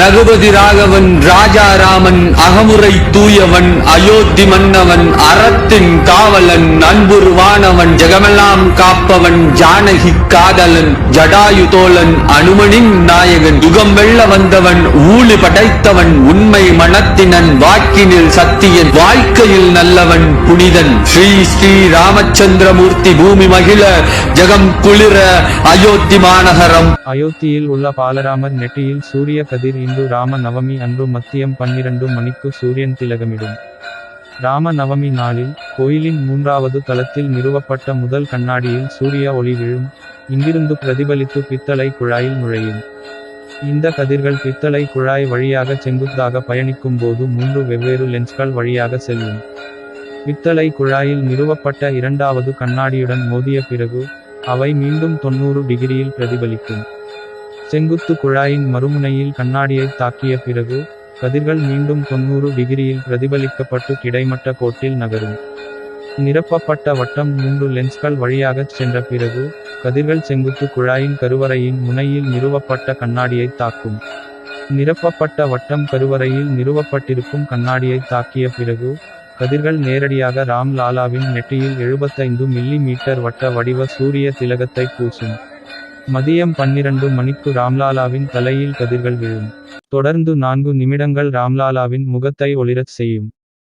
ரகுபதி ராகவன் ராஜாராமன் அகமுறை தூயவன் அயோத்தி மன்னவன் அறத்தின் காவலன் அன்புருவானவன் ஜெகமெல்லாம் காப்பவன் ஜானகி காதலன் ஜடாயுதோலன் அனுமனின் நாயகன் யுகம் வெல்ல வந்தவன் ஊழி படைத்தவன் உண்மை மனத்தினன் வாக்கினில் சத்தியன் வாழ்க்கையில் நல்லவன் புனிதன். ஸ்ரீ ஸ்ரீ ராமச்சந்திரமூர்த்தி பூமி மகிழ ஜெகம் குளிர அயோத்தி மாநகரம். அயோத்தியில் உள்ள பாலராமன் நெட்டியில் சூரிய கதிர் இந்து ராம நவமி அன்று மத்தியம் பன்னிரண்டு மணிக்கு சூரியன் திலகமிடும். ராம நவமி நாளில் கோயிலின் மூன்றாவது தளத்தில் நிறுவப்பட்ட முதல் கண்ணாடியில் சூரிய ஒளி விழும். இங்கிருந்து பிரதிபலித்து பித்தளை குழாயில் நுழையும். இந்த கதிர்கள் பித்தளை குழாய் வழியாக செங்குத்தாக பயணிக்கும் போது மூன்று வெவ்வேறு லென்ஸ்கள் வழியாக செல்லும். பித்தளை குழாயில் நிறுவப்பட்ட இரண்டாவது கண்ணாடியுடன் மோதிய பிறகு அவை மீண்டும் தொண்ணூறு டிகிரியில் பிரதிபலிக்கும். செங்குத்து குழாயின் மறுமுனையில் கண்ணாடியை தாக்கிய பிறகு கதிர்கள் மீண்டும் தொண்ணூறு டிகிரியில் பிரதிபலிக்கப்பட்டு கிடைமட்ட கோட்டில் நகரும். நிரப்பப்பட்ட வட்டம் மூன்று லென்ஸ்கள் வழியாகச் சென்ற பிறகு கதிர்கள் செங்குத்து குழாயின் கருவறையின் முனையில் நிறுவப்பட்ட கண்ணாடியை தாக்கும். நிரப்பப்பட்ட வட்டம் கருவறையில் நிறுவப்பட்டிருக்கும் கண்ணாடியை தாக்கிய பிறகு கதிர்கள் நேரடியாக ராம் லாலாவின் எழுபத்தைந்து மில்லி மீட்டர் வட்ட வடிவ சூரிய திலகத்தை பூசும். மதியம் பன்னிரண்டு மணிக்கு ராம்லாலாவின் தலையில் கதிர்கள் விழும். தொடர்ந்து நான்கு நிமிடங்கள் ராம்லாலாவின் முகத்தை ஒளிரச் செய்யும்.